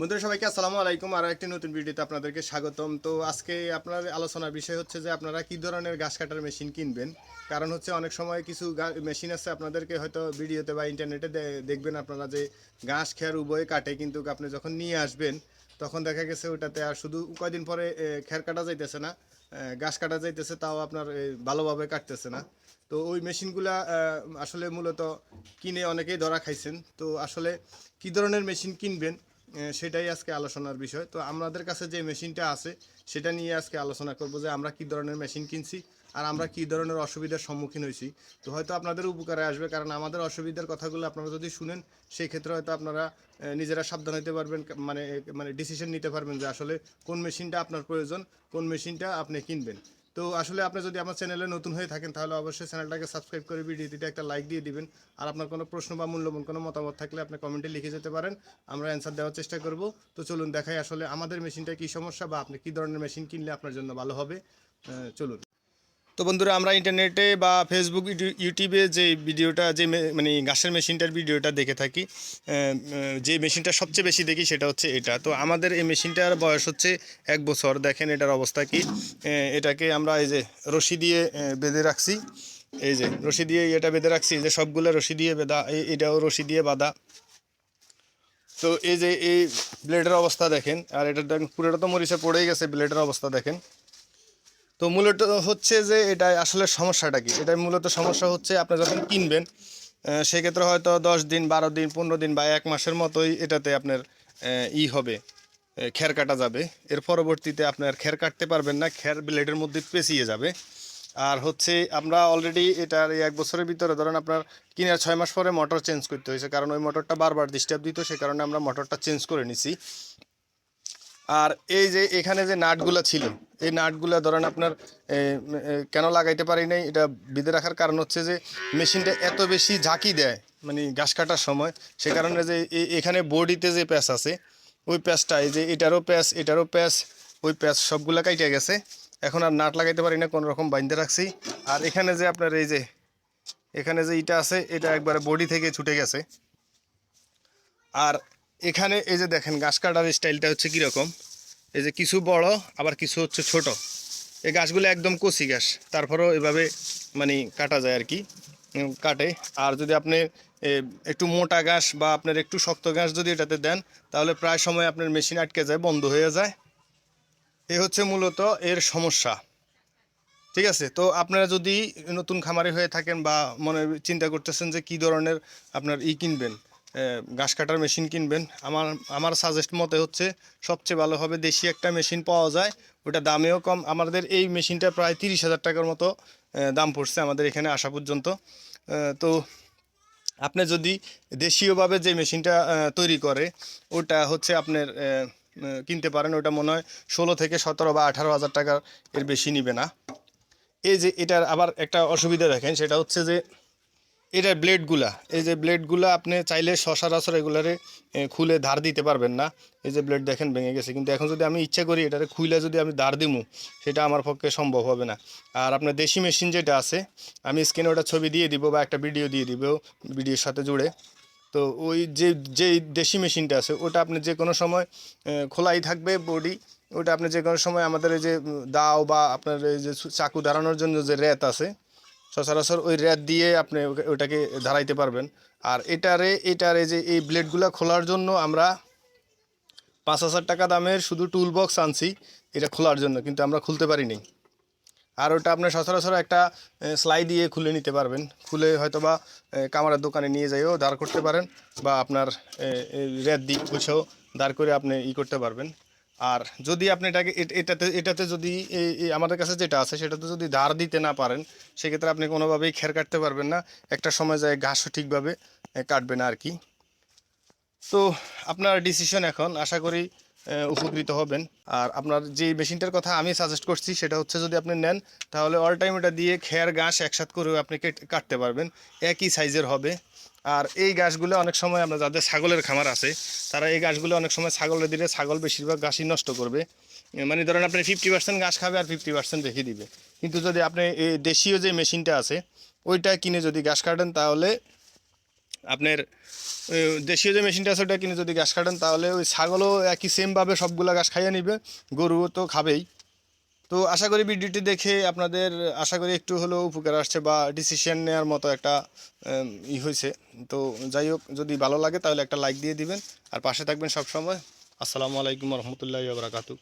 বন্ধুরা, সবাইকে আসসালামু আলাইকুম। আর একটি নতুন ভিডিওতে আপনাদেরকে স্বাগতম। তো আজকে আপনার আলোচনার বিষয় হচ্ছে যে আপনারা কি ধরনের ঘাস কাটার মেশিন কিনবেন? কারণ হচ্ছে অনেক সময় কিছু মেশিন আছে, আপনাদেরকে হয়তো ভিডিওতে বা ইন্টারনেটে দেখবেন আপনারা যে ঘাস খেয়ার উভয়ে কাটে, কিন্তু আপনি যখন নিয়ে আসবেন, তখন দেখা গেছে ওটাতে আর শুধু কয়দিন পরে খের কাটা যাইতেছে না ঘাস কাটা যাইতেছে, তাও আপনার ভালোভাবে কাটতেছে না। তো ওই মেশিনগুলা আসলে মূলত কিনে অনেকেই ধরা খাইছেন। তো আসলে কি ধরনের মেশিন কিনবেন? সেটাই আজকে আলোচনার বিষয়। তো আমাদের কাছে যে মেশিনটা আছে, সেটা নিয়ে আজকে আলোচনা করব যে আমরা কি ধরনের মেশিন কিনছি আর আমরা কি ধরনের অসুবিধার সম্মুখীন হয়েছি। তো হয়তো আপনাদের উপকারে আসবে, কারণ আমাদের অসুবিধার কথাগুলো আপনারা যদি শুনেন সেই ক্ষেত্রে হয়তো আপনারা নিজেরা সাবধান হতে পারবেন মানে মানে ডিসিশন নিতে পারবেন যে আসলে কোন মেশিনটা আপনার প্রয়োজন, কোন মেশিনটা আপনি কিনবেন। তো আসলে আপনি যদি আমার চ্যানেলে নতুন হয়ে থাকেন, তাহলে অবশ্যই চ্যানেলটাকে সাবস্ক্রাইব করে ভিডিওটিতে একটা লাইক দিয়ে দিবেন। আর আপনার কোনো প্রশ্ন বা মূল্যবান কোনো মতামত থাকলে আপনি কমেন্টে লিখে যেতে পারেন, আমরা অ্যান্সার দেওয়ার চেষ্টা করব। তো চলুন দেখাই আসলে আমাদের মেশিনটা কি সমস্যা বা আপনি কী ধরনের মেশিন কিনলে আপনার জন্য ভালো হবে। চলুন। তো বন্ধুরা, আমরা ইন্টারনেটে বা ফেসবুক ইউটিউ- ইউটিউবে যে ভিডিওটা, যে মানে ঘাসের মেশিনটার ভিডিওটা দেখে থাকি যে মেশিনটা সবচেয়ে বেশি দেখি সেটা হচ্ছে এটা। তো আমাদের এই মেশিনটার বয়স হচ্ছে এক বছর। দেখেন এটার অবস্থা কি। এটাকে আমরা এই যে রশি দিয়ে বেঁধে রাখছি। এই যে রশি দিয়ে এটা বেঁধে রাখছি। যে সবগুলো রশি দিয়ে বেঁধা এটাও রশি দিয়ে বাঁধা। তো এই যে এই ব্লেডের অবস্থা দেখেন। আর এটা পুরোটা তো মরিচে পড়েই গেছে ব্লেডের অবস্থা দেখেন। তো মূলত হচ্ছে যে এটা আসলে সমস্যাটা কি? এটা মূলত সমস্যা হচ্ছে আপনি যখন কিনবেন সেক্ষেত্রে হয়তো দশ দিন, বারো দিন, পনেরো দিন বা এক মাসের মতোই এটাতে আপনার ই হবে খের কাটা যাবে। এর পরবর্তীতে আপনার খের কাটতে পারবেন না, খের ব্লেডের মধ্যে পেঁচিয়ে যাবে। আর হচ্ছে আমরা অলরেডি এটার এক বছরের ভিতরে ধরেন আপনার কিনার ছয় মাস পরে মোটর চেঞ্জ করতে হয়েছে। কারণ ওই মোটরটা বারবার ডিস্টার্ব দিত, সে কারণে আমরা মোটরটা চেঞ্জ করে নিছি। আর এই যে এখানে যে নাটগুলো ছিল, এই নাটগুলো ধরেন আপনার কেন লাগাইতে পারি নাই? এটা বিধে রাখার কারণ হচ্ছে যে মেশিনটা এত বেশি ঝাঁকি দেয় মানে ঘাস কাটার সময়, সে কারণে যে এখানে বডিতে যে প্যাচ আছে, ওই প্যাচটা, এই যে এটারও প্যাচ এটারও প্যাচ, ওই প্যাচ সবগুলা কাইটে গেছে। এখন আর নাট লাগাইতে পারি না, কোনো রকম বাইন্ধে রাখছি। আর এখানে যে আপনার এই যে, এখানে যে ইটা আছে, এটা একবারে বডি থেকে ছুটে গেছে। আর এখানে এই যে দেখেন, গাছ কাটার স্টাইলটা হচ্ছে কীরকম? এই যে কিছু বড়, আবার কিছু হচ্ছে ছোট। এই গাছগুলো একদম কচি গাছ, তারপরেও এভাবে মানে কাটা যায় আর কি কাটে। আর যদি আপনি একটু মোটা গাছ বা আপনার একটু শক্ত গাছ যদি এটাতে দেন, তাহলে প্রায় সময় আপনার মেশিন আটকে যায়, বন্ধ হয়ে যায়। এ হচ্ছে মূলত এর সমস্যা। ঠিক আছে? তো আপনারা যদি নতুন খামারি হয়ে থাকেন বা মনে চিন্তা করতেছেন যে কি ধরনের আপনার ই কিনবেন ঘাস কাটার মেশিন কিনবেন। আমার আমার সাজেস্ট মতে হচ্ছে সবচেয়ে ভালো হবে দেশি একটা মেশিন পাওয়া যায়, ওটা দামেও কম। আমাদের এই মেশিনটা প্রায় তিরিশ হাজার টাকার মতো দাম পড়ছে আমাদের এখানে আসা পর্যন্ত। তো আপনি যদি দেশীয়ভাবে যে মেশিনটা তৈরি করে, ওটা হচ্ছে আপনার কিনতে পারেন। ওটা মনে হয় ষোলো থেকে সতেরো বা আঠারো হাজার টাকার এর বেশি নিবে না। এই যে এটার আবার একটা অসুবিধা দেখেন, সেটা হচ্ছে যে এটার ব্লেডগুলা এই যে ব্লেডগুলা আপনি চাইলে সচরাচর এগুলারে খুলে ধার দিতে পারবেন না। এই যে ব্লেড দেখেন ভেঙে গেছে। কিন্তু এখন যদি আমি ইচ্ছা করি এটারে খুলে যদি আমি ধার দিমু, সেটা আমার পক্ষে সম্ভব হবে না। আর আপনার দেশি মেশিন যেটা আছে, আমি স্ক্রিনে ওটা ছবি দিয়ে দিব বা একটা ভিডিও দিয়ে দিব ভিডিওর সাথে জুড়ে। তো ওই যে যে দেশি মেশিনটা আছে, ওটা আপনি যে কোনো সময় খোলাই থাকবে বডি ওটা আপনি যে কোনো সময় আমাদের এই যে দাও বা আপনার এই যে চাকু দাঁড়ানোর জন্য যে র্যাত আছে সচরাচর ওই র্যাত দিয়ে আপনি ওটাকে ধারাইতে পারবেন। আর এটারে এটারে যে এই ব্লেডগুলো খোলার জন্য আমরা পাঁচ হাজার টাকা দামের শুধু টুল বক্স আনছি, এটা খোলার জন্য, কিন্তু আমরা খুলতে পারিনি। আর ওটা আপনার সচরাচর একটা স্লাই দিয়ে খুলে নিতে পারবেন। খুলে হয়তো বা কামারের দোকানে নিয়ে যাইও, দাঁড় করতে পারেন, বা আপনার রেড দিক বসেও দাঁড় করে আপনি ই করতে পারবেন। আর যদি আপনি এটাকে এটাতে এটাতে যদি আমাদের কাছে যেটা আছে, সেটাতে যদি ধার দিতে না পারেন, সেক্ষেত্রে আপনি কোনোভাবেই খের কাটতে পারবেন না। একটা সময় যায় ঘাসও ঠিকভাবে কাটবে না আর কি। তো আপনার ডিসিশন এখন। আশা করি উপকৃত হবেন। আর আপনার যে মেশিনটার কথা আমি সাজেস্ট করছি, সেটা হচ্ছে যদি আপনি নেন, তাহলে অল টাইম এটা দিয়ে খেয়ার ঘাস একসাথে করেও আপনি কেট- কাটতে পারবেন। একই সাইজের হবে। আর এই গাছগুলো অনেক সময় আমরা যাদের ছাগলের খামার আছে, তারা এই গাছগুলো অনেক সময় ছাগলের দিলে ছাগল বেশিরভাগ গাছই নষ্ট করবে। মানে ধরেন আপনি ফিফটি পার্সেন্ট গাছ খাবে আর ফিফটি পার্সেন্ট রেখে দিবে। কিন্তু যদি আপনি এই দেশীয় যে মেশিনটা আছে, ওইটা কিনে যদি গাছ কাটেন, তাহলে আপনার দেশীয় যে মেশিনটা আছে ওটা কিনে যদি ঘাস কাটেন, তাহলে ওই ছাগলও একই সেমভাবে সবগুলো ঘাস খাইয়ে নিবে গরুও তো খাবেই। তো আশা করি ভিডিওটি দেখে আপনাদের, আশা করি একটু হলেও উপকার আসছে বা ডিসিশন নেওয়ার মতো একটা ই হয়েছে। তো যাই হোক, যদি ভালো লাগে তাহলে একটা লাইক দিয়ে দিবেন। আর পাশে থাকবেন সব সময় আসসালামু আলাইকুম রহমতুল্লাহ বারাকাতু